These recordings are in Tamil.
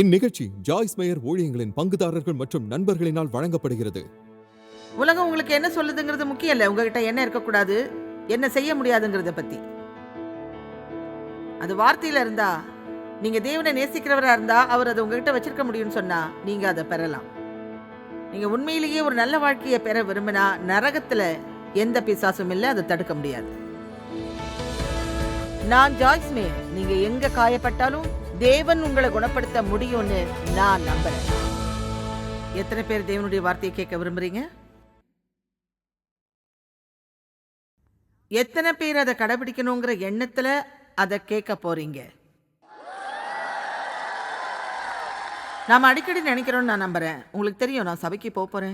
இந்நிகழ்ச்சி ஜாய்ஸ் மேயர் ஊழியங்களின் பங்குதாரர்கள் மற்றும் நண்பர்களினால் வழங்கப்படுகிறது. உலகம் உங்களுக்கு என்ன சொல்லுதுங்கிறது முக்கியம் இல்லை. உங்ககிட்ட என்ன இருக்கக்கூடாது என்ன செய்ய முடியாதுங்கிறத பத்தி. அது வார்த்தையில இருந்தா நீங்க தேவனை நேசிக்கிறவரா இருந்தா அவர் அதை உங்ககிட்ட வச்சிருக்க முடியும்னு சொன்னா நீங்க அதை பெறலாம். நீங்க உண்மையிலேயே ஒரு நல்ல வாழ்க்கையை பெற விரும்பினா நரகத்துல எந்த பிசாசும் இல்லை அதை தடுக்க முடியாது. நான் ஜாய்ஸ் மேயர். நீங்க எங்க காயப்பட்டாலும் தேவன் உங்களை குணப்படுத்த முடியும்னு நான் நம்புறேன். எத்தனை பேர் தேவனுடைய வார்த்தையை கேட்க விரும்புறீங்க? எத்தனை பேர் அதை கடைபிடிக்கணுங்கிற எண்ணத்துல அதை கேட்க போறீங்க? நாம் அடிக்கடி நினைக்கிறோம்னு நான் நம்புறேன். உங்களுக்கு தெரியும் நான் சபைக்கு போக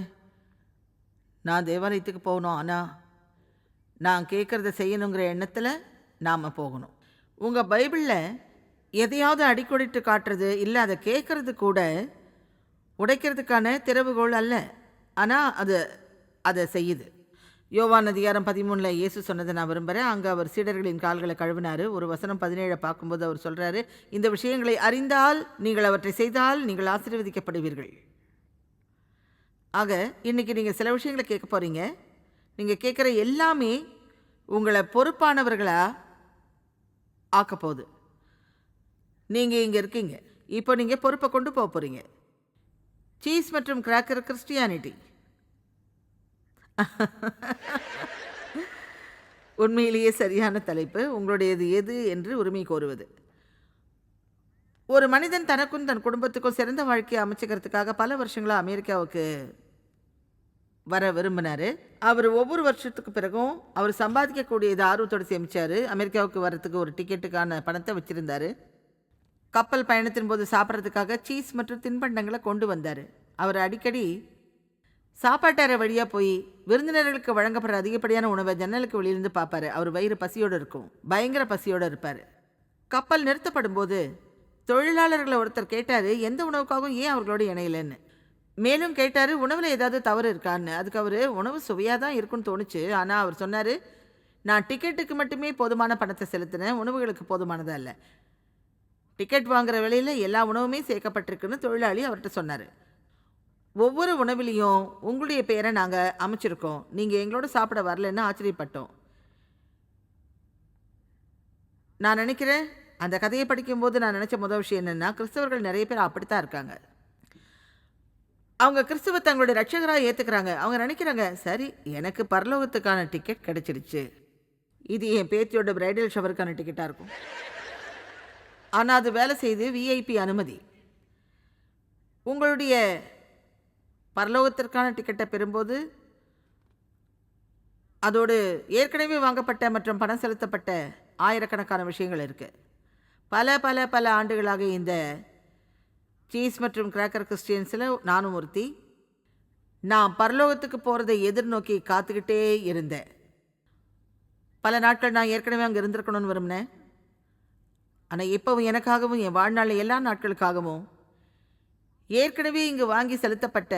நான் தேவாலயத்துக்கு போகணும் ஆனால் நான் கேட்குறத செய்யணுங்கிற எண்ணத்தில் நாம் போகணும். உங்கள் பைபிளில் எதையாவது அடிக்கொடிட்டு காட்டுறது இல்லை அதை கேட்குறது கூட உடைக்கிறதுக்கான திறவுகோள் அல்ல. ஆனால் அது அதை செய்யுது. யோவான் அதிகாரம் பதிமூணில் இயேசு சொன்னதை நான் விரும்புகிறேன் அங்கே அவர் சீடர்களின் கால்களை கழுவினார். ஒரு வசனம் பதினேழை பார்க்கும்போது அவர் சொல்கிறாரு இந்த விஷயங்களை அறிந்தால் நீங்கள் அவற்றை செய்தால் நீங்கள் ஆசீர்வதிக்கப்படுவீர்கள். ஆக இன்றைக்கி நீங்கள் சில விஷயங்களை கேட்க போகிறீங்க நீங்கள் கேட்குற எல்லாமே உங்களை பொறுப்பானவர்களாக ஆக்கப்போகுது நீங்கள் இங்கே இருக்கீங்க. இப்போ நீங்கள் பொறுப்பை கொண்டு போக போகிறீங்க சீஸ் மற்றும் கிராக்கர் கிறிஸ்டியானிட்டி. உண்மையிலேயே சரியான தலைப்பு. உங்களுடையது எது என்று உரிமை கோருவது. ஒரு மனிதன் தனக்கும் தன் குடும்பத்துக்கும் சிறந்த வாழ்க்கையை அமைச்சுக்கிறதுக்காக பல வருஷங்களாக அமெரிக்காவுக்கு வர விரும்பினார். அவர் ஒவ்வொரு வருஷத்துக்கு பிறகும் அவர் சம்பாதிக்கக்கூடியது ஆர்வத்தோடு சேமிச்சார். அமெரிக்காவுக்கு வரத்துக்கு ஒரு டிக்கெட்டுக்கான பணத்தை வச்சுருந்தாரு. கப்பல் பயணத்தின் போது சாப்பிட்றதுக்காக சீஸ் மற்றும் தின்பண்டங்களை கொண்டு வந்தார். அவர் அடிக்கடி சாப்பாட்டறை வழியாக போய் விருந்தினர்களுக்கு வழங்கப்படுற அதிகப்படியான உணவை ஜன்னலுக்கு வெளியிருந்து பார்ப்பார். அவர் வயிறு பசியோடு இருக்கும். பயங்கர பசியோடு இருப்பார். கப்பல் நிறுத்தப்படும் போது தொழிலாளர்களை ஒருத்தர் கேட்டார் எந்த உணவுக்காகவும் ஏன் அவர்களோட இணையலைன்னு? மேலும் கேட்டார் உணவில் ஏதாவது தவறு இருக்கான்னு. அதுக்கு அவர் உணவு சுவையாக தான் இருக்குன்னு தோணுச்சு. ஆனால் அவர் சொன்னார் நான் டிக்கெட்டுக்கு மட்டுமே போதுமான பணத்தை செலுத்தினேன். உணவுகளுக்கு போதுமானதாக இல்லை. டிக்கெட் வாங்குற விலையில் எல்லா உணவுமே சேர்க்கப்பட்டிருக்குன்னு தொழிலாளி அவர்கிட்ட சொன்னார். ஒவ்வொரு உணவிலையும் உங்களுடைய பெயரை நாங்கள் அமைச்சிருக்கோம். நீங்கள் எங்களோட சாப்பிட வரலன்னு ஆச்சரியப்பட்டோம். நான் நினைக்கிறேன் அந்த கதையை படிக்கும்போது நான் நினச்ச முதல் விஷயம் என்னென்னா கிறிஸ்தவர்கள் நிறைய பேர் அப்படித்தான் இருக்காங்க. அவங்க கிறிஸ்துவ தங்களுடைய ரட்சகராக ஏற்றுக்கிறாங்க அவங்க நினைக்கிறாங்க சரி எனக்கு பரலோகத்துக்கான டிக்கெட் கிடைச்சிடுச்சு இது என் பேத்தியோட பிரைடல் ஷவருக்கான டிக்கெட்டாக இருக்கும். ஆனால் அது வேலை செய்து விஐபி அனுமதி. உங்களுடைய பரலோகத்திற்கான டிக்கெட்டை பெறும்போது அதோடு ஏற்கனவே வாங்கப்பட்ட மற்றும் பணம் செலுத்தப்பட்ட ஆயிரக்கணக்கான விஷயங்கள் இருக்குது பல பல பல ஆண்டுகளாக இந்த சீஸ் மற்றும் கிராக்கர் கிறிஸ்டியன்ஸில் நானும் ஒருத்தி நான் பரலோகத்துக்கு போகிறதை எதிர்நோக்கி காத்துக்கிட்டே இருந்தேன். பல நாட்கள் நான் ஏற்கனவே அங்கே இருந்திருக்கணும்னு விரும்பினேன். ஆனால் இப்போவும் எனக்காகவும் என் வாழ்நாள் எல்லா நாட்களுக்காகவும் ஏற்கனவே இங்கு வாங்கி செலுத்தப்பட்ட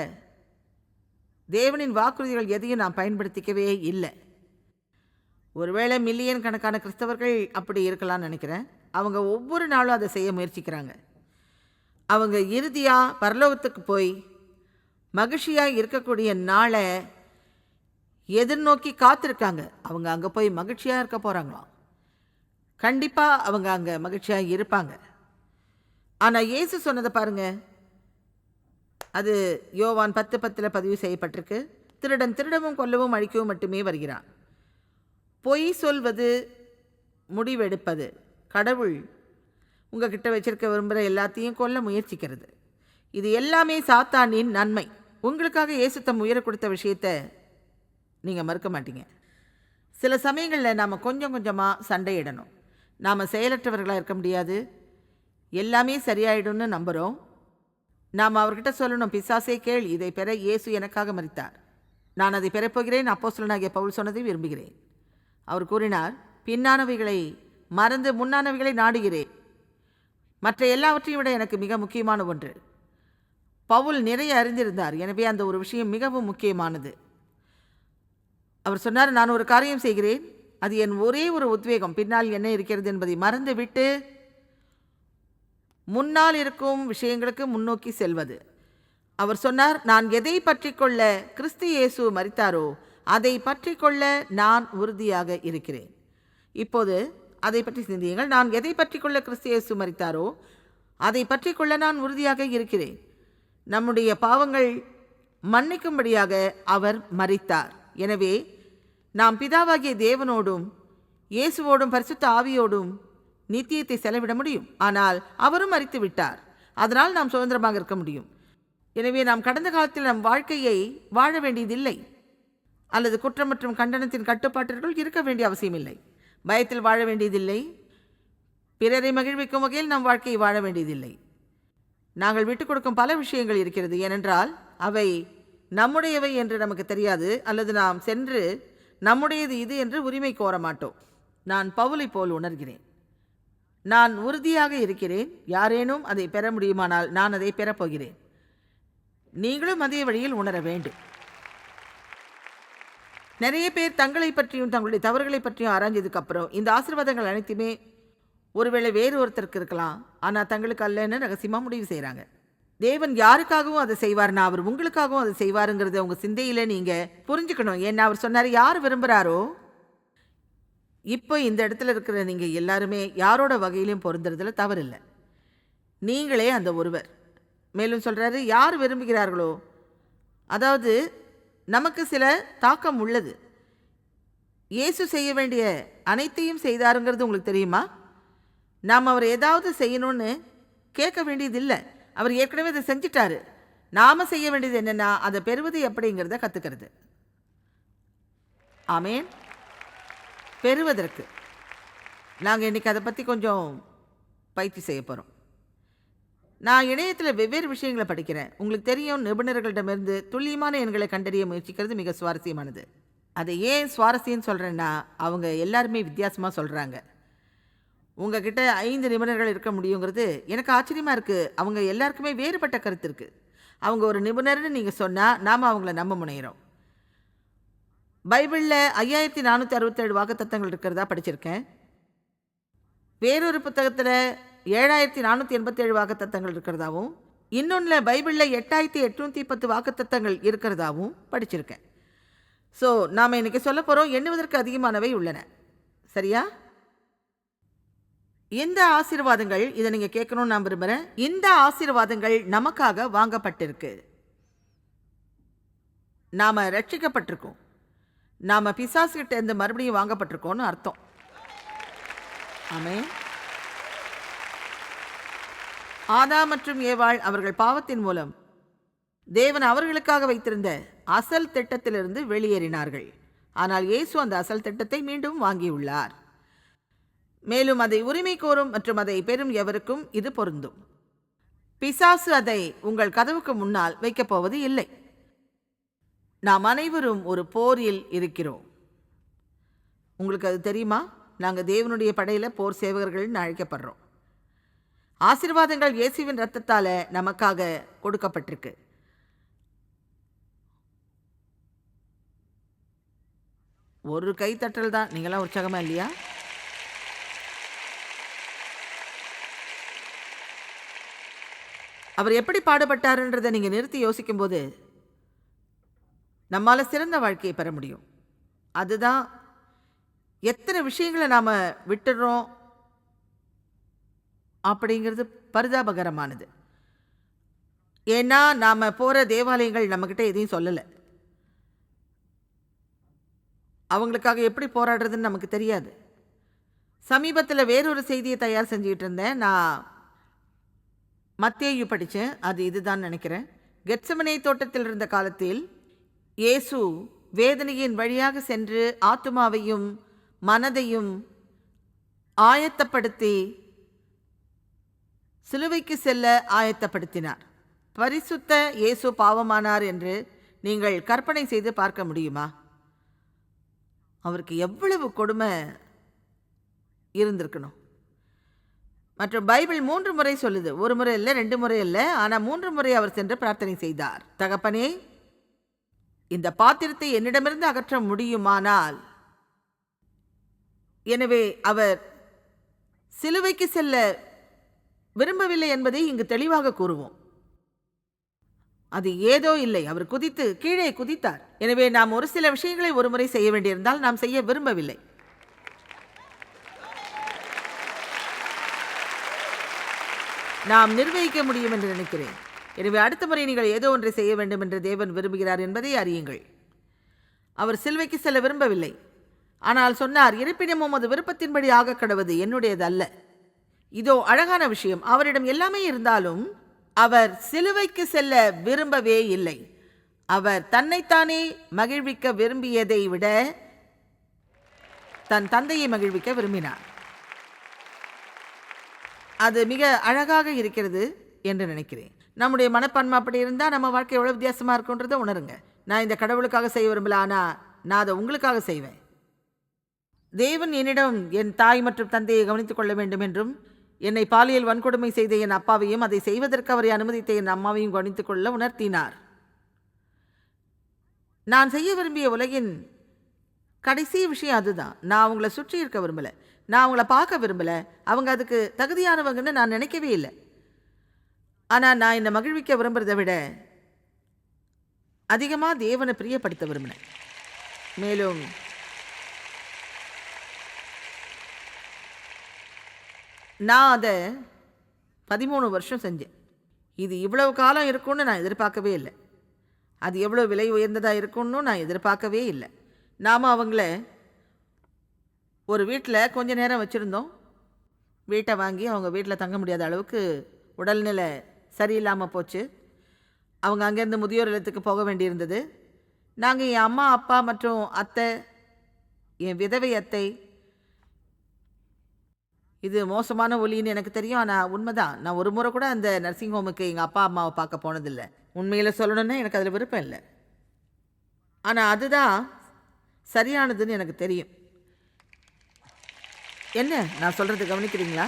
தேவனின் வாக்குறுதிகள் எதையும் நான் பயன்படுத்திக்கவே இல்லை. ஒருவேளை மில்லியன் கணக்கான கிறிஸ்தவர்கள் அப்படி இருக்கலாம்னு நினைக்கிறேன். அவங்க ஒவ்வொரு நாளும் அதை செய்ய முயற்சிக்கிறாங்க. அவங்க இறுதியாக பரலோகத்துக்கு போய் மகிழ்ச்சியாக இருக்கக்கூடிய நாளை எதிர்நோக்கி காத்திருக்காங்க. அவங்க அங்கே போய் மகிழ்ச்சியாக இருக்க போகிறாங்களாம் கண்டிப்பாக அவங்க அங்கே மகிழ்ச்சியாக இருப்பாங்க. ஆனால் இயேசு சொன்னதை பாருங்க. அது யோவான் பத்து பத்தில் பதிவு செய்யப்பட்டிருக்கு. திருடன் திருடவும் கொல்லவும் அழிக்கவும் மட்டுமே வருகிறான். பொய் சொல்வது முடிவெடுப்பது கடவுள் உங்ககிட்ட வச்சிருக்க விரும்புகிற எல்லாத்தையும் கொல்ல முயற்சிக்கிறது. இது எல்லாமே சாத்தானின் நன்மை. உங்களுக்காக இயேசு தம் உயர கொடுத்த விஷயத்தை நீங்கள் மறுக்க மாட்டீங்க. சில சமயங்களில் நாம் கொஞ்சம் கொஞ்சமாக சண்டையிடணும். நாம் செயலற்றவர்களாக இருக்க முடியாது. எல்லாமே சரியாயிடும்னு நம்புகிறோம் நாம் அவர்கிட்ட சொல்லணும் பிசாசே கேள் இதை பெற இயேசு எனக்காக மறித்தார். நான் அதை பெறப்போகிறேன் அப்போ சொல்லனாகிய பவுல் சொன்னதை விரும்புகிறேன். அவர் கூறினார் பின்னானவைகளை மறந்து முன்னானவைகளை நாடுகிறேன். மற்ற எல்லாவற்றையும் விட எனக்கு மிக முக்கியமான ஒன்று. பவுல் நிறைய அறிந்திருந்தார் எனவே அந்த ஒரு விஷயம் மிகவும் முக்கியமானது. அவர் சொன்னார் நான் ஒரு காரியம் செய்கிறேன். அது என் ஒரே ஒரு உத்வேகம். பின்னால் என்ன இருக்கிறது என்பதை மறந்துவிட்டு முன்னால் இருக்கும் விஷயங்களுக்கு முன்னோக்கி செல்வது. அவர் சொன்னார் நான் எதை பற்றி கொள்ள கிறிஸ்து இயேசு மறித்தாரோ அதை பற்றி கொள்ள நான் உறுதியாக இருக்கிறேன். இப்போது அதை பற்றி சிந்தியுங்கள். நான் எதை பற்றி கொள்ள கிறிஸ்து இயேசு மறித்தாரோ அதை பற்றி கொள்ள நான் உறுதியாக இருக்கிறேன். நம்முடைய பாவங்கள் மன்னிக்கும்படியாக அவர் மறித்தார் எனவே நாம் பிதாவாகிய தேவனோடும் இயேசுவோடும் பரிசுத்த ஆவியோடும் நித்தியத்தை செலவிட முடியும். ஆனால் அவரும் அறித்து விட்டார் அதனால் நாம் சுதந்திரமாக இருக்க முடியும். எனவே நாம் கடந்த காலத்தில் நம் வாழ்க்கையை வாழ வேண்டியதில்லை. அல்லது குற்றம் மற்றும் கண்டனத்தின் கட்டுப்பாட்டிற்குள் இருக்க வேண்டிய அவசியமில்லை. பயத்தில் வாழ வேண்டியதில்லை. பிறரை மகிழ்விக்கும் வகையில் நம் வாழ்க்கையை வாழ வேண்டியதில்லை. நாங்கள் விட்டுக் கொடுக்கும் பல விஷயங்கள் இருக்கிறது. ஏனென்றால் அவை நம்முடையவை என்று நமக்கு தெரியாது. அல்லது நாம் சென்று நம்முடையது இது என்று உரிமை கோர மாட்டோம். நான் பவுலை போல் உணர்கிறேன். நான் உறுதியாக இருக்கிறேன். யாரேனும் அதை பெற முடியுமானால் நான் அதை பெறப்போகிறேன் நீங்களும் அதே வழியில் உணர வேண்டும். நிறைய பேர் தங்களை பற்றியும் தங்களுடைய தவறுகளை பற்றியும் ஆராய்ஞ்சதுக்கு அப்புறம் இந்த ஆசீர்வாதங்கள் அனைத்துமே ஒருவேளை வேறு ஒருத்தருக்கு இருக்கலாம். ஆனால் தங்களுக்கு அல்லன்னு ரகசியமாக முடிவு செய்கிறாங்க தேவன் யாருக்காகவும் அதை செய்வார்னா அவர் உங்களுக்காகவும் அதை செய்வாருங்கிறத உங்கள் சிந்தையில் நீங்கள் புரிஞ்சுக்கணும். ஏன்னா அவர் சொன்னார் யார் விரும்புகிறாரோ இப்போ இந்த இடத்துல இருக்கிற நீங்கள் எல்லாருமே யாரோட வகையிலையும் பொருந்துறதுல தவறில்லை. நீங்களே அந்த ஒருவர். மேலும் சொல்கிறாரு யார் விரும்புகிறார்களோ? அதாவது நமக்கு சில தாக்கம் உள்ளது. இயேசு செய்ய வேண்டிய அனைத்தையும் செய்தாருங்கிறது உங்களுக்கு தெரியுமா? நாம் அவர் ஏதாவது செய்யணும்னு கேட்க வேண்டியதில்லை. அவர் ஏற்கனவே அதை செஞ்சிட்டாரு. நாம் செய்ய வேண்டியது என்னென்னா அதை பெறுவது எப்படிங்கிறத கற்றுக்கிறது ஆமேன். பெறுவதற்கு. நாங்கள் இன்றைக்கி அதை பற்றி கொஞ்சம் பயிற்சி செய்ய போகிறோம் நான் இணையத்தில் வெவ்வேறு விஷயங்களை படிக்கிறேன். உங்களுக்கு தெரியும் நிபுணர்களிடமிருந்து துல்லியமான எண்களை கண்டறிய முயற்சிக்கிறது மிக சுவாரஸ்யமானது. அதை ஏன் சுவாரஸ்யம்னு சொல்கிறேன்னா அவங்க எல்லாருமே வித்தியாசமாக சொல்கிறாங்க உங்ககிட்ட ஐந்து நிபுணர்கள் இருக்க முடியுங்கிறது எனக்கு ஆச்சரியமாக இருக்குது அவங்க எல்லாருக்குமே வேறுபட்ட கருத்து இருக்குது அவங்க ஒரு நிபுணர்னு நீங்கள் சொன்னால் நாம் அவங்கள நம்ப முனைகிறோம் பைபிளில் ஐயாயிரத்தி நானூற்றி அறுபத்தேழு வாக்குத்தத்தங்கள் இருக்கிறதா படிச்சிருக்கேன். வேறொரு புத்தகத்தில் ஏழாயிரத்தி நானூற்றி எண்பத்தேழு வாக்குத்தத்தங்கள் இருக்கிறதாவும் இன்னொன்றில் பைபிளில் எட்டாயிரத்தி எட்நூற்றி பத்து வாக்குத்தத்தங்கள் இருக்கிறதாவும் படிச்சிருக்கேன். ஸோ நாம் இன்றைக்கி சொல்ல போகிறோம் எண்ணுவதற்கு அதிகமானவை உள்ளன. சரியா? இந்த ஆசீர்வாதங்கள் இதை நீங்கள் கேட்கணும்னு நான் விரும்புகிறேன் இந்த ஆசீர்வாதங்கள் நமக்காக வாங்கப்பட்டிருக்கு. நாம் ரட்சிக்கப்பட்டிருக்கோம். நாம் பிசாசுகிட்ட இருந்து மறுபடியும் வாங்கப்பட்டிருக்கோம்னு அர்த்தம். ஆமே ஆதா மற்றும் ஏவாள் அவர்கள் பாவத்தின் மூலம் தேவன் அவர்களுக்காக வைத்திருந்த அசல் திட்டத்திலிருந்து வெளியேறினார்கள். ஆனால் இயேசு அந்த அசல் திட்டத்தை மீண்டும் வாங்கியுள்ளார். மேலும் அதை உரிமை கோரும் மற்றும் அதை பெறும் எவருக்கும் இது பொருந்தும். பிசாசு அதை உங்கள் கதவுக்கு முன்னால் வைக்கப் போவது இல்லை. நாம் அனைவரும் ஒரு போரில் இருக்கிறோம். உங்களுக்கு அது தெரியுமா? நாங்கள் தேவனுடைய படையில் போர் சேவகர்கள்னு அழைக்கப்படுறோம். ஆசீர்வாதங்கள் இயேசுவின் ரத்தத்தால் நமக்காக கொடுக்கப்பட்டிருக்கு. ஒரு கைத்தட்டல் தான். நீங்களாம் உற்சாகமாக இல்லையா? அவர் எப்படி பாடுபட்டாருன்றதை நீங்கள் நிறுத்தி யோசிக்கும்போது நம்மால் சிறந்த வாழ்க்கையை பெற முடியும். அதுதான் எத்தனை விஷயங்களை நாம் விட்டுடுறோம் அப்படிங்கிறது பரிதாபகரமானது. ஏன்னா நாம் போகிற தேவாலயங்கள் நம்மக்கிட்ட எதையும் சொல்லலை. அவங்களுக்காக எப்படி போராடுறதுன்னு நமக்கு தெரியாது. சமீபத்தில் வேறொரு செய்தியை தயார் செஞ்சுக்கிட்டு இருந்தேன். நான் மத்தேயு படித்தேன் அது இதுதான் நினைக்கிறேன். கெட்சமனை தோட்டத்தில் இருந்த காலத்தில் இயேசு வேதனையின் வழியாக சென்று ஆத்துமாவையும் மனதையும் ஆயத்தப்படுத்தி சிலுவைக்கு செல்ல ஆயத்தப்படுத்தினார். பரிசுத்த இயேசு பாவமானார் என்று நீங்கள் கற்பனை செய்து பார்க்க முடியுமா? அவருக்கு எவ்வளவு கொடுமை இருந்திருக்கணும். மற்றும் பைபிள் மூன்று முறை சொல்லுது. ஒரு முறை இல்லை ரெண்டு முறை இல்லை. ஆனால் மூன்று முறை அவர் சென்று பிரார்த்தனை செய்தார். தகப்பனே இந்த பாத்திரத்தை என்னிடமிருந்து அகற்ற முடியுமானால்? எனவே அவர் சிலுவைக்கு செல்ல விரும்பவில்லை என்பதை இங்கு தெளிவாக கூறுவோம். அது ஏதோ இல்லை. அவர் குதித்து கீழே குதித்தார். எனவே நாம் ஒரு சில விஷயங்களை ஒருமுறை செய்ய வேண்டியிருந்தால் நாம் செய்ய விரும்பவில்லை. நாம் நிர்வகிக்க முடியும் என்று நினைக்கிறேன். எனவே அடுத்த முறை நீங்கள் ஏதோ ஒன்றை செய்ய வேண்டும் என்று தேவன் விரும்புகிறார் என்பதை அறியுங்கள். அவர் சிலுவைக்கு செல்ல விரும்பவில்லை. ஆனால் சொன்னார் இருப்பினும் உமது விருப்பத்தின்படி ஆக கடவுது என்னுடையது அல்ல இதோ அழகான விஷயம். அவரிடம் எல்லாமே இருந்தாலும் அவர் சிலுவைக்கு செல்ல விரும்பவே இல்லை. அவர் தன்னைத்தானே மகிழ்விக்க விரும்பியதை விட தன் தந்தையை மகிழ்விக்க விரும்பினார். அது மிக அழகாக இருக்கிறது என்று நினைக்கிறேன். நம்முடைய மனப்பான்மை அப்படி இருந்தால் நம்ம வாழ்க்கை எவ்வளோ வித்தியாசமாக இருக்குன்றதை உணருங்க. நான் இந்த கடவுளுக்காக செய்ய விரும்பல ஆனால் நான் அதை உங்களுக்காக செய்வேன். தேவன் என்னிடம் என் தாய் மற்றும் தந்தையை கவனித்துக் கொள்ள வேண்டும் என்றும் என்னை பாலியல் வன்கொடுமை செய்த என் அப்பாவையும் அதை செய்வதற்கு அவரை அனுமதித்த என் அம்மாவையும் கவனித்துக் கொள்ள உணர்த்தினார். நான் செய்ய விரும்பிய உலகின் கடைசி விஷயம் அதுதான். நான் உங்களை சுற்றி இருக்க விரும்பலை. நான் அவங்கள பார்க்க விரும்பலை. அவங்க அதுக்கு தகுதியானவங்கன்னு நான் நினைக்கவே இல்லை. ஆனால் நான் என்னை மகிழ்விக்க விரும்புகிறத விட அதிகமாக தேவனை பிரியப்படுத்த விரும்பினேன். மேலும் நான் அதை பதிமூணு வருஷம் செஞ்சேன். இது இவ்வளவு காலம் இருக்கும்னு நான் எதிர்பார்க்கவே இல்லை. அது எவ்வளோ விலை உயர்ந்ததாக இருக்கும்னு நான் எதிர்பார்க்கவே இல்லை. நாம் அவங்கள ஒரு வீட்டில் கொஞ்ச நேரம் வச்சுருந்தோம். வீட்டை வாங்கி அவங்க வீட்டில் தங்க முடியாத அளவுக்கு உடல்நிலை சரியில்லாமல் போச்சு. அவங்க அங்கேருந்து முதியோர் இல்லத்துக்கு போக வேண்டியிருந்தது. நாங்கள் என் அம்மா அப்பா மற்றும் அத்தை என் விதவை அத்தை. இது மோசமான ஒலின்னு எனக்கு தெரியும். ஆனால் உண்மைதான். நான் ஒரு முறை கூட அந்த நர்சிங் ஹோமுக்கு எங்கள் அப்பா அம்மாவை பார்க்க போனதில்லை. உண்மையில் சொல்லணும்னா எனக்கு அதில் விருப்பம் இல்லை. ஆனால் அதுதான் சரியானதுன்னு எனக்கு தெரியும். என்ன? நான் சொல்கிறது கவனிக்கிறீங்களா?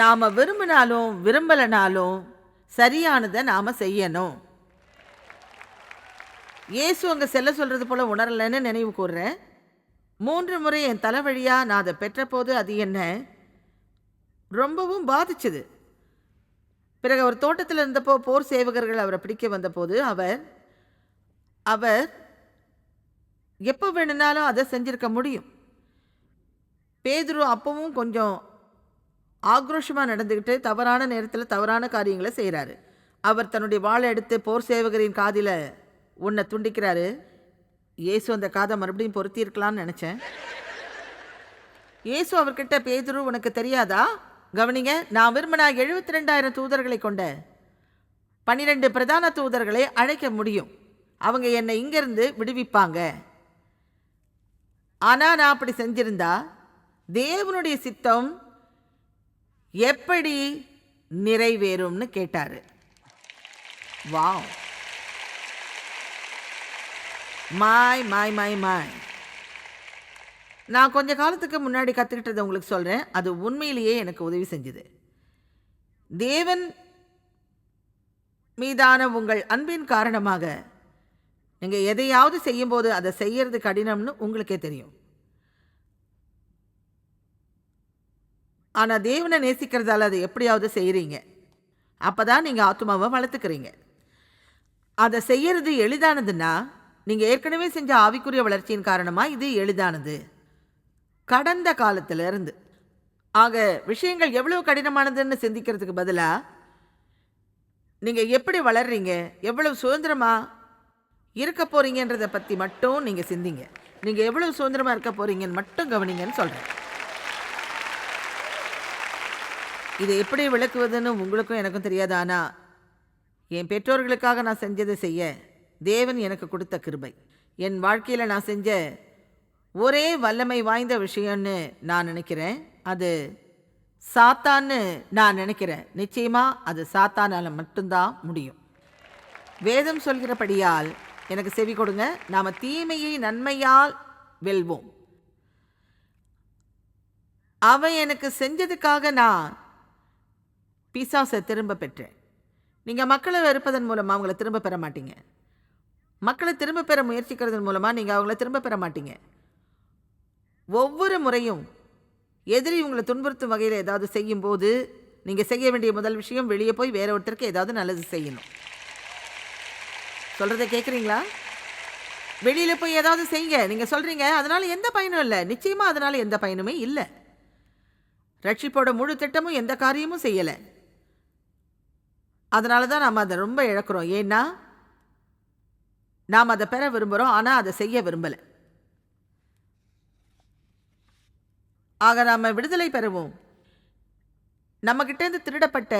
நாம் விரும்பினாலும் விரும்பலைனாலும் சரியானதை நாம் செய்யணும். இயேசு அங்கே செல்ல சொல்கிறது போல் உணரலைன்னு நினைவு கூறுறேன் மூன்று முறை என் தலைவழியாக நான் அதை பெற்றபோது அது என்ன? ரொம்பவும் பாதிச்சுது. பிறகு அவர் தோட்டத்தில் இருந்தப்போ போர் சேவகர்கள் அவரை பிடிக்க வந்தபோது அவர் அவர் எப்போ வேணும்னாலும் அதை செஞ்சுருக்க முடியும். பேதுரு அப்பவும் கொஞ்சம் ஆக்ரோஷமாக நடந்துக்கிட்டு தவறான நேரத்தில் தவறான காரியங்களை செய்கிறாரு அவர் தன்னுடைய வாளை எடுத்து போர் சேவகரின் காதில் உன்னை துண்டிக்கிறாரு. இயேசு அந்த காதை மறுபடியும் பொருத்தியிருக்கலாம்னு நினச்சேன். இயேசு அவர்கிட்ட பேதுரு உனக்கு தெரியாதா? கவனிங்க நான் விரும்பினா எழுபத்தி ரெண்டாயிரம் தூதர்களை கொண்ட பன்னிரெண்டு பிரதான தூதர்களை அழைக்க முடியும். அவங்க என்னை இங்கேருந்து விடுவிப்பாங்க. ஆனால் நான் அப்படி செஞ்சிருந்தா தேவனுடைய சித்தம் எப்படி நிறைவேறும்னு கேட்டார். Wow. My my my my. நான் கொஞ்ச காலத்துக்கு முன்னாடி கற்றுக்கிட்டதை உங்களுக்கு சொல்கிறேன் அது உண்மையிலேயே எனக்கு உதவி செஞ்சுது. தேவன் மீதான உங்கள் அன்பின் காரணமாக நீங்கள் எதையாவது செய்யும்போது அதை செய்யறது கடினம்னு உங்களுக்கே தெரியும். ஆனால் தேவனை நேசிக்கிறதால அதை எப்படியாவது செய்கிறீங்க அப்போ தான் நீங்கள் ஆத்மாவை வளர்த்துக்கிறீங்க. அதை செய்யறது எளிதானதுன்னா நீங்கள் ஏற்கனவே செஞ்ச ஆவிக்குரிய வளர்ச்சியின் காரணமாக இது எளிதானது. கடந்த காலத்திலிருந்து. ஆக விஷயங்கள் எவ்வளவு கடினமானதுன்னு சிந்திக்கிறதுக்கு பதிலாக நீங்கள் எப்படி வளர்றீங்க? எவ்வளவு சுதந்திரமா இருக்க போகிறீங்கன்றதை பற்றி மட்டும் நீங்கள் சிந்திங்க. நீங்கள் எவ்வளோ சுதந்திரமாக இருக்க போகிறீங்கன்னு மட்டும் கவனிங்கன்னு சொல்கிறேன் இதை எப்படி விளக்குவதுன்னு உங்களுக்கும் எனக்கும் தெரியாது. ஆனால் என் பெற்றோர்களுக்காக நான் செஞ்சதை செய்ய தேவன் எனக்கு கொடுத்த கிருபை. என் வாழ்க்கையில் நான் செஞ்ச ஒரே வல்லமை வாய்ந்த விஷயம்னு நான் நினைக்கிறேன். அது சாத்தான்னு நான் நினைக்கிறேன். நிச்சயமாக அது சாத்தானால் மட்டும்தான் முடியும். வேதம் சொல்கிறபடியால் எனக்கு செவி கொடுங்க. நாம் தீமையை நன்மையால் வெல்வோம். அவன் எனக்கு செஞ்சதுக்காக நான் பிசாசை திரும்ப பெற்றேன். நீங்கள் மக்களை வெறுப்பதன் மூலமாக அவங்கள திரும்ப பெற மாட்டீங்க. மக்களை திரும்ப பெற முயற்சிக்கிறதன் மூலமாக நீங்கள் அவங்கள திரும்ப பெற மாட்டீங்க. ஒவ்வொரு முறையும் எதிரி உங்களை துன்புறுத்தும் வகையில் ஏதாவது செய்யும்போது நீங்கள் செய்ய வேண்டிய முதல் விஷயம் வெளியே போய் வேற ஒருத்தருக்கு ஏதாவது நல்லது செய்யணும். சொல்கிறத கேட்குறீங்களா வெளியில் போய் ஏதாவது செய்யுங்க. நீங்கள் சொல்கிறீங்க அதனால் எந்த பயனும் இல்லை. நிச்சயமாக அதனால் எந்த பயனுமே இல்லை. ரட்சிப்போட முழு திட்டமும் எந்த காரியமும் செய்யலை. அதனால தான் நாம் அதை ரொம்ப இழக்கிறோம். ஏன்னா நாம் அதை பெற விரும்புகிறோம் ஆனால் அதை செய்ய விரும்பலை. ஆக நாம் விடுதலை பெறுவோம். நம்மக்கிட்டேருந்து திருடப்பட்ட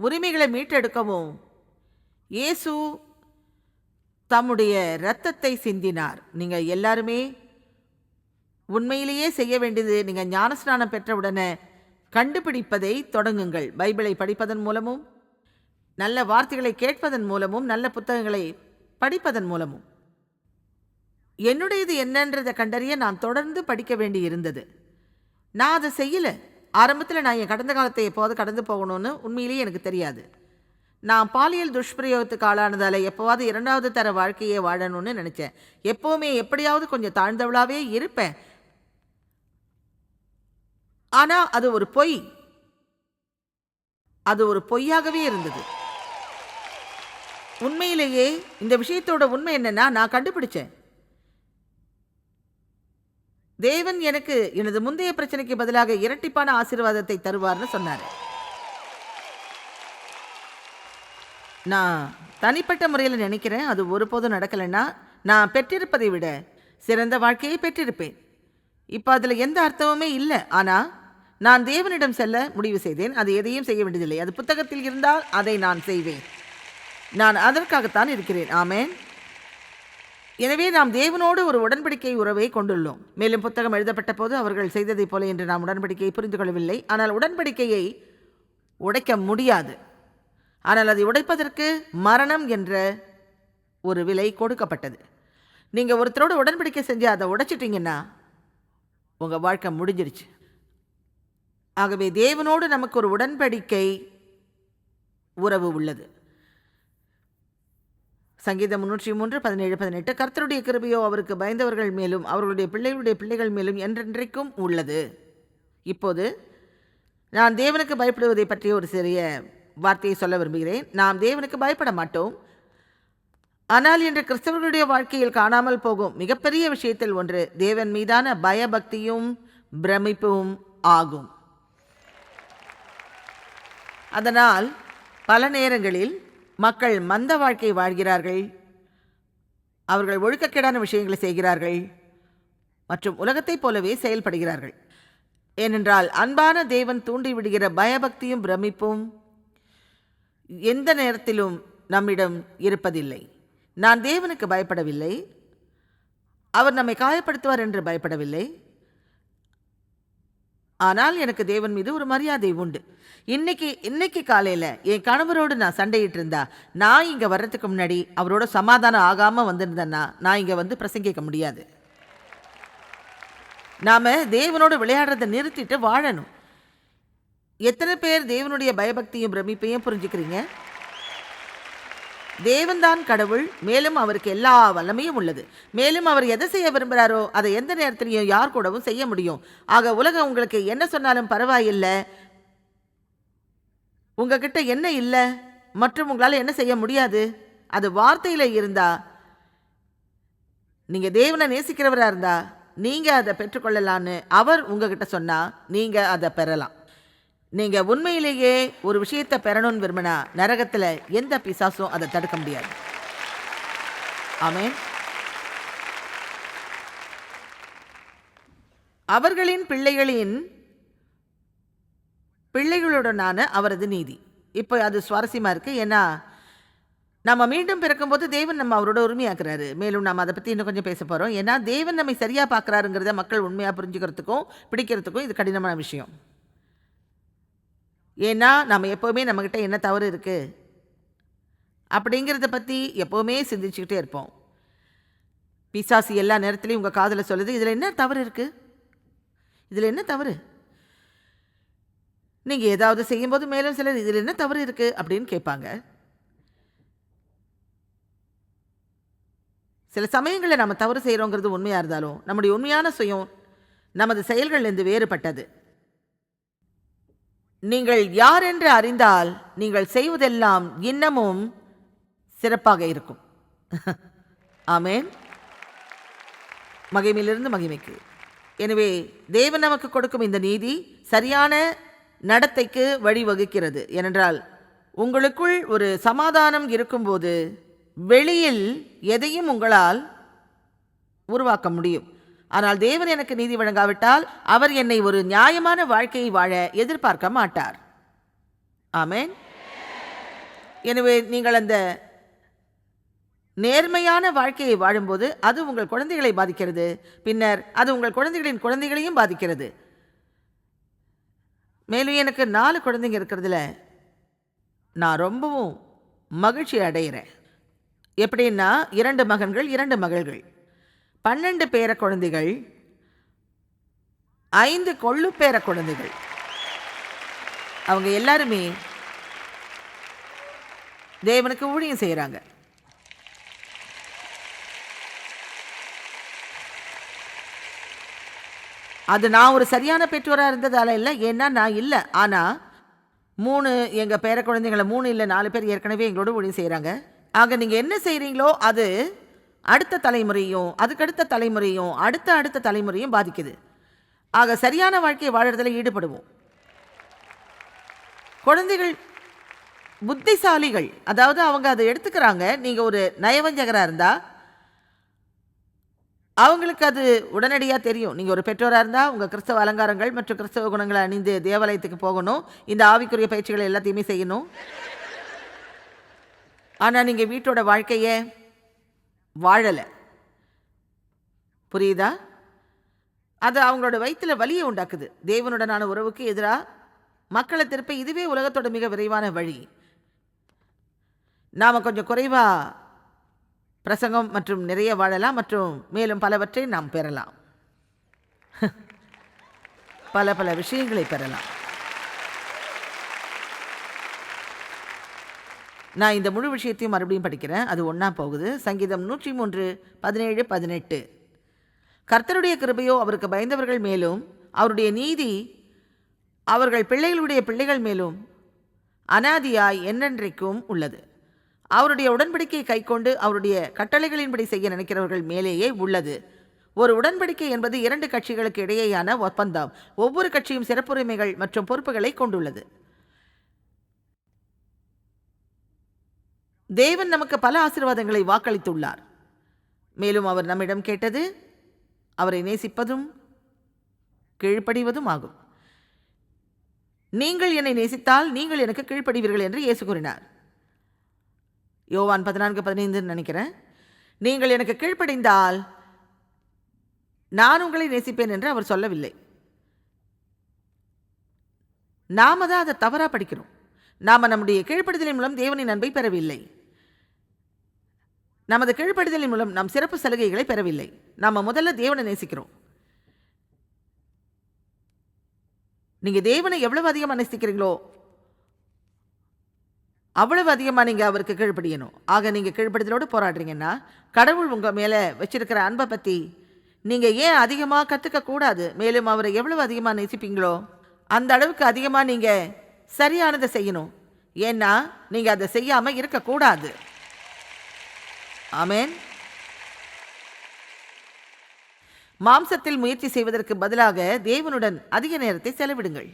உரிமைகளை மீட்டெடுக்கவும். இயேசு தம்முடைய இரத்தத்தை சிந்தினார். நீங்கள் எல்லாருமே உண்மையிலேயே செய்ய வேண்டியது நீங்கள் ஞானஸ்நானம் பெற்றவுடனே கண்டுபிடிப்பதை தொடங்குங்கள். பைபிளை படிப்பதன் மூலமும் நல்ல வார்த்தைகளை கேட்பதன் மூலமும் நல்ல புத்தகங்களை படிப்பதன் மூலமும். என்னுடையது என்னன்றதை கண்டறிய நான் தொடர்ந்து படிக்க வேண்டி இருந்தது நான் அதை செய்யலை. ஆரம்பத்தில் நான் என் கடந்த காலத்தை எப்போது கடந்து போகணும்னு உண்மையிலேயே எனக்கு தெரியாது. நான் பாலியல் துஷ்பிரயோகத்துக்கு ஆளானதால் எப்போவாவது இரண்டாவது தர வாழ்க்கையை வாழணும்னு நினச்சேன். எப்போவுமே எப்படியாவது கொஞ்சம் தாழ்ந்தவளாவே இருப்பேன். ஆனால் அது ஒரு பொய். அது ஒரு பொய்யாகவே இருந்தது. உண்மையிலேயே இந்த விஷயத்தோட உண்மை என்னென்னா நான் கண்டுபிடிச்சேன். தேவன் எனக்கு எனது முந்தைய பிரச்சனைக்கு பதிலாக இரட்டிப்பான ஆசீர்வாதத்தை தருவார்னு சொன்னார். நான் தனிப்பட்ட முறையில் நினைக்கிறேன் அது ஒருபோதும் நடக்கலைன்னா நான் பெற்றிருப்பதை விட சிறந்த வாழ்க்கையை பெற்றிருப்பேன். இப்போ அதில் எந்த அர்த்தமுமே இல்லை. ஆனால் நான் தேவனிடம் செல்ல முடிவு செய்தேன். அது எதையும் செய்ய வேண்டியதில்லை. அது புத்தகத்தில் இருந்தால் அதை நான் செய்வேன். நான் அதற்காகத்தான் இருக்கிறேன். ஆமேன். எனவே நாம் தேவனோடு ஒரு உடன்படிக்கை உறவை கொண்டுள்ளோம். மேலும் புத்தகம் எழுதப்பட்ட போது அவர்கள் செய்ததைப் போல என்று நாம் உடன்படிக்கையை புரிந்து கொள்ளவில்லை. ஆனால் உடன்படிக்கையை உடைக்க முடியாது. ஆனால் அதை உடைப்பதற்கு மரணம் என்ற ஒரு விலை கொடுக்கப்பட்டது. நீங்கள் ஒருத்தரோட உடன்படிக்கை செஞ்சு அதை உடைச்சிட்டிங்கன்னா உங்கள் வாழ்க்கை முடிஞ்சிருச்சு. ஆகவே தேவனோடு நமக்கு ஒரு உடன்படிக்கை உறவு உள்ளது. சங்கீதம் முன்னூற்றி மூன்று பதினேழு பதினெட்டு. கர்த்தருடைய கிருபையோ அவருக்கு பயந்தவர்கள் மேலும் அவர்களுடைய பிள்ளைகளுடைய பிள்ளைகள் மேலும் என்றென்றைக்கும் உள்ளது. இப்போது நான் தேவனுக்கு பயப்படுவதை பற்றிய ஒரு சிறிய வார்த்தையை சொல்ல விரும்புகிறேன். நாம் தேவனுக்கு பயப்பட மாட்டோம். ஆனால் இன்று கிறிஸ்தவர்களுடைய வாழ்க்கையில் காணாமல் போகும் மிகப்பெரிய விஷயத்தில் ஒன்று தேவன் மீதான பயபக்தியும் பிரமிப்பும் ஆகும். அதனால் பல நேரங்களில் மக்கள் மந்த வாழ்க்கை வாழ்கிறார்கள். அவர்கள் ஒழுக்கக்கேடான விஷயங்களை செய்கிறார்கள். மற்றும் உலகத்தைப் போலவே செயல்படுகிறார்கள். ஏனென்றால் அன்பான தேவன் தூண்டிவிடுகிற பயபக்தியும் பிரமிப்பும் எந்த நேரத்திலும் நம்மிடம் இருப்பதில்லை. நான் தேவனுக்கு பயப்படவில்லை. அவர் நம்மை காயப்படுத்துவார் என்று பயப்படவில்லை. ஆனால் எனக்கு தேவன் மீது ஒரு மரியாதை உண்டு. இன்னைக்கு இன்னைக்கு காலையில் என் கணவரோடு நான் சண்டையிட்டு இருந்தா நான் இங்கே வர்றதுக்கு முன்னாடி அவரோட சமாதானம் ஆகாமல் வந்திருந்தேன்னா நான் இங்கே வந்து பிரசங்கிக்க முடியாது. நாம் தேவனோடு விளையாடுறதை நிறுத்திட்டு வாழணும். எத்தனை பேர் தேவனுடைய பயபக்தியும் பிரமிப்பையும் புரிஞ்சுக்கிறீங்க? தேவன்தான் கடவுள். மேலும் அவருக்கு எல்லா வல்லமையும் உள்ளது. மேலும் அவர் எதை செய்ய விரும்புகிறாரோ அதை எந்த நேரத்திலையும் யார் கூடவும் செய்ய முடியும். ஆக உலகம் உங்களுக்கு என்ன சொன்னாலும் பரவாயில்லை. உங்ககிட்ட என்ன இல்லை? மற்றும் உங்களால் என்ன செய்ய முடியாது? அது வார்த்தையில் இருந்தா நீங்கள் தேவனை நேசிக்கிறவராக இருந்தா நீங்கள் அதை பெற்றுக்கொள்ளலான்னு அவர் உங்ககிட்ட சொன்னால் நீங்கள் அதை பெறலாம். நீங்கள் உண்மையிலேயே ஒரு விஷயத்தை பெறணும்னு விரும்பினா நரகத்தில் எந்த பிசாசும் அதை தடுக்க முடியாது. ஆமேன். அவர்களின் பிள்ளைகளின் பிள்ளைகளுடனான அவரது நீதி. இப்போ அது சுவாரஸ்யமாக இருக்குது ஏன்னா நம்ம மீண்டும் பிறக்கும்போது தேவன் நம்ம அவரோட உரிமையாக்குறாரு. மேலும் நம்ம அதை பற்றி இன்னும் கொஞ்சம் பேச போகிறோம் ஏன்னா தேவன் நம்மை சரியாக பார்க்குறாருங்கிறத மக்கள் உண்மையாக புரிஞ்சுக்கிறதுக்கும் பிடிக்கிறதுக்கும் இது கடினமான விஷயம். ஏன்னா நம்ம எப்போவுமே நம்மக்கிட்ட என்ன தவறு இருக்குது அப்படிங்கிறத பற்றி எப்போவுமே சிந்திச்சுக்கிட்டே இருப்போம். பிசாசு எல்லா நேரத்துலையும் உங்கள் காதில் சொல்லுது இதில் என்ன தவறு இருக்குது இதில் என்ன தவறு? நீங்கள் ஏதாவது செய்யும்போது மேலும் சிலர் இதில் என்ன தவறு இருக்குது அப்படின்னு கேட்பாங்க. சில சமயங்களில் நம்ம தவறு செய்கிறோங்கிறது உண்மையாக இருந்தாலும் நம்முடைய உண்மையான சுயம் நமது செயல்கள்லேருந்து வேறுபட்டது. நீங்கள் யார் என்று அறிந்தால் நீங்கள் செய்வதெல்லாம் இன்னமும் சிறப்பாக இருக்கும். ஆமேன். மகிமையிலிருந்து மகிமைக்கு. எனவே தேவன் நமக்கு கொடுக்கும் இந்த நீதி சரியான நடத்தைக்கு வழிவகுக்கிறது. ஏனென்றால் உங்களுக்குள் ஒரு சமாதானம் இருக்கும்போது வெளியில் எதையும் உங்களால் உருவாக்க முடியும். ஆனால் தேவன் எனக்கு நீதி வழங்காவிட்டால் அவர் என்னை ஒரு நியாயமான வாழ்க்கையை வாழ எதிர்பார்க்க மாட்டார். ஆமேன். எனவே நீங்கள் அந்த நேர்மையான வாழ்க்கையை வாழும்போது அது உங்கள் குழந்தைகளை பாதிக்கிறது. பின்னர் அது உங்கள் குழந்தைகளின் குழந்தைகளையும் பாதிக்கிறது. மேலும் எனக்கு நாலு குழந்தைங்க இருக்கிறதுல நான் ரொம்பவும் மகிழ்ச்சி அடைகிறேன் எப்படின்னா இரண்டு மகன்கள் இரண்டு மகள்கள். பன்னெண்டு பேர குழந்தைகள் ஐந்து கொள்ளு பேர குழந்தைகள். அவங்க எல்லாருமே தேவனுக்கு ஊழியம் செய்கிறாங்க அது நான் ஒரு சரியான பெற்றோராக இருந்ததால இல்லை ஏன்னா நான் இல்லை. ஆனால் மூணு எங்கள் பேர குழந்தைங்கள மூணு இல்லை நாலு பேர் ஏற்கனவே எங்களோட ஊழியம் செய்கிறாங்க ஆக நீங்கள் என்ன செய்கிறீங்களோ அது அடுத்த தலைமுறையும் அதுக்கடுத்த தலைமுறையும் அடுத்த அடுத்த தலைமுறையும் பாதிக்குது. ஆக சரியான வாழ்க்கையை வாழறதில் ஈடுபடுவோம். குழந்தைகள் புத்திசாலிகள் அதாவது அவங்க அதை எடுத்துக்கிறாங்க. நீங்கள் ஒரு நயவஞ்சகராக இருந்தால் அவங்களுக்கு அது உடனடியாக தெரியும். நீங்கள் ஒரு பெற்றோராக இருந்தால் உங்கள் கிறிஸ்தவ அலங்காரங்கள் மற்றும் கிறிஸ்தவ குணங்களை அணிந்து தேவாலயத்துக்கு போகணும். இந்த ஆவிக்குரிய பயிற்சிகள் எல்லாத்தையுமே செய்யணும். ஆனால் நீங்கள் வீட்டோட வாழ்க்கையை வாழலை. புரியுதா? அது அவங்களோட வயிற்றில் வலியை உண்டாக்குது. தேவனுடனான உறவுக்கு எதிராக மக்களை திருப்ப இதுவே உலகத்தோட மிக விரைவான வழி. நாம் கொஞ்சம் குறைவாக பிரசங்கம் மற்றும் நிறைய வாழலாம் மற்றும் மேலும் பலவற்றை நாம் பெறலாம். பல பல விஷயங்களை பெறலாம். நான் இந்த முழு விஷயத்தையும் மறுபடியும் படிக்கிறேன். அது ஒன்றா போகுது. சங்கீதம் நூற்றி மூன்று பதினேழு பதினெட்டு. கர்த்தருடைய கிருபையோ அவருக்கு பயந்தவர்கள் மேலும் அவருடைய நீதி அவர்கள் பிள்ளைகளுடைய பிள்ளைகள் மேலும் அனாதியாய் என்னென்றைக்கும் உள்ளது. அவருடைய உடன்படிக்கையை கைக்கொண்டு அவருடைய கட்டளைகளின்படி செய்ய நினைக்கிறவர்கள் மேலேயே உள்ளது. ஒரு உடன்படிக்கை என்பது இரண்டு கட்சிகளுக்கு இடையேயான ஒப்பந்தம். ஒவ்வொரு கட்சியும் சிறப்புரிமைகள் மற்றும் பொறுப்புகளை கொண்டுள்ளது. தேவன் நமக்கு பல ஆசீர்வாதங்களை வாக்களித்துள்ளார். மேலும் அவர் நம்மிடம் கேட்டது அவரை நேசிப்பதும் கீழ்ப்படிவதும் ஆகும். நீங்கள் என்னை நேசித்தால் நீங்கள் எனக்கு கீழ்ப்படிவீர்கள் என்று இயேசு கூறினார். யோவான் பதினான்கு பதினைந்துன்னு நினைக்கிறேன். நீங்கள் எனக்கு கீழ்ப்படிந்தால் நான் உங்களை நேசிப்பேன் என்று அவர் சொல்லவில்லை. நாம தான் அதை தவறாக படிக்கிறோம். நாம் நம்முடைய கீழ்ப்படுதலின் மூலம் தேவனின் அன்பை பெறவில்லை. நமது கீழ்ப்படுதலின் மூலம் நாம் சிறப்பு சலுகைகளை பெறவில்லை. நாம் முதல்ல தேவனை நேசிக்கிறோம். நீங்கள் தேவனை எவ்வளவு அதிகமாக நேசிக்கிறீங்களோ அவ்வளவு அதிகமாக நீங்கள் அவருக்கு கீழ்ப்படியணும். ஆக நீங்கள் கீழ்ப்படுதலோடு போராடுறீங்கன்னா கடவுள் உங்கள் மேலே வச்சிருக்கிற அன்பை பற்றி நீங்கள் ஏன் அதிகமாக கற்றுக்கக்கூடாது மேலும் அவரை எவ்வளவு அதிகமாக நேசிப்பீங்களோ அந்த அளவுக்கு அதிகமாக நீங்கள் சரியானதை செய்யணும். ஏன்னா நீங்கள் அதை செய்யாமல் இருக்கக்கூடாது. ஆமேன். மாம்சத்தில் முயற்சி செய்வதற்கு பதிலாக தேவனுடன் அதிக நேரத்தை செலவிடுங்கள்.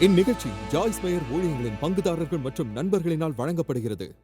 இந்நிகழ்ச்சி ஜாய்ஸ் பெயர் ஊழியர்களின் பங்குதாரர்கள் மற்றும் நண்பர்களினால் வழங்கப்படுகிறது.